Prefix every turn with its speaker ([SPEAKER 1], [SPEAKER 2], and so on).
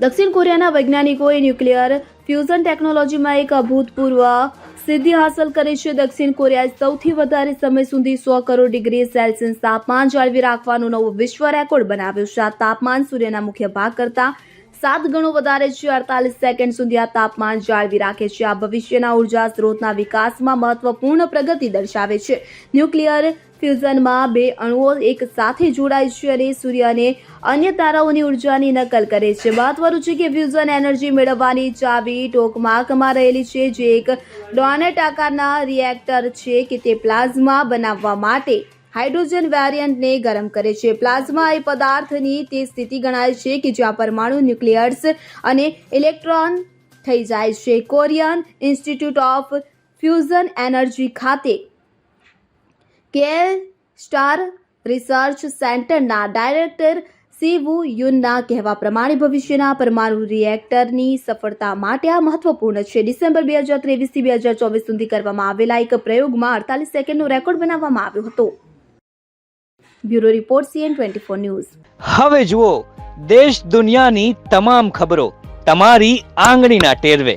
[SPEAKER 1] દક્ષિણ કોરિયાના વૈજ્ઞાનિકોએ nuclear fusion ટેકનોલોજીમાં એક અભૂતપૂર્વ સિદ્ધિ હાંસલ કરી છે. દક્ષિણ કોરિયાએ સૌથી વધારે સમય સુધી સો કરોડ ડિગ્રી સેલ્સિયસ તાપમાન જાળવી રાખવાનો નવો વિશ્વ રેકોર્ડ બનાવ્યો છે. આ તાપમાન સૂર્યના મુખ્ય ભાગ કરતાં સાત ગણો વધારે છે. અડતાલીસ સેકન્ડ સુધી આ તાપમાન જાળવી રાખે છે. આ ભવિષ્યના ઊર્જા સ્ત્રોતના વિકાસમાં મહત્વપૂર્ણ પ્રગતિ દર્શાવે છે. ન્યુક્લિયર ફ્યુઝનમાં બે અણુઓ એક સાથે જોડાય છે અને સૂર્ય અને અન્ય તારાઓની ઉર્જાની નકલ કરે છે. મહત્વનું છે કે ફ્યુઝન એનર્જી મેળવવાની ચાવી ટોકમાકમાં રહેલી છે, જે એક ડોનેટ આકારના રિએક્ટર છે કે તે પ્લાઝમા બનાવવા માટે હાઇડ્રોજન વેરિયન્ટને ગરમ કરે છે. પ્લાઝમા એ પદાર્થની તે સ્થિતિ ગણાય છે કે જ્યાં પરમાણુ ન્યુક્લિયર્સ અને ઇલેક્ટ્રોન થઈ જાય છે. Korean institute of fusion energy ખાતે કે સ્ટાર રિસર્ચ સેન્ટરના ડાયરેક્ટર સીવુ યુનના કહેવા પ્રમાણે ભવિષ્યના પરમાણુ રિએક્ટરની સફળતા માટે આ મહત્વપૂર્ણ છે. ડિસેમ્બર બે હજાર ત્રેવીસથી બે હજાર ચોવીસ સુધી કરવામાં આવેલા એક પ્રયોગમાં અડતાલીસ સેકન્ડનો રેકોર્ડ બનાવવામાં આવ્યો હતો. Bureau report C N twenty four news.
[SPEAKER 2] હવે જુઓ, દેશ દુનિયાની તમામ ખબરો તમારી આંગળીના ટેરવે.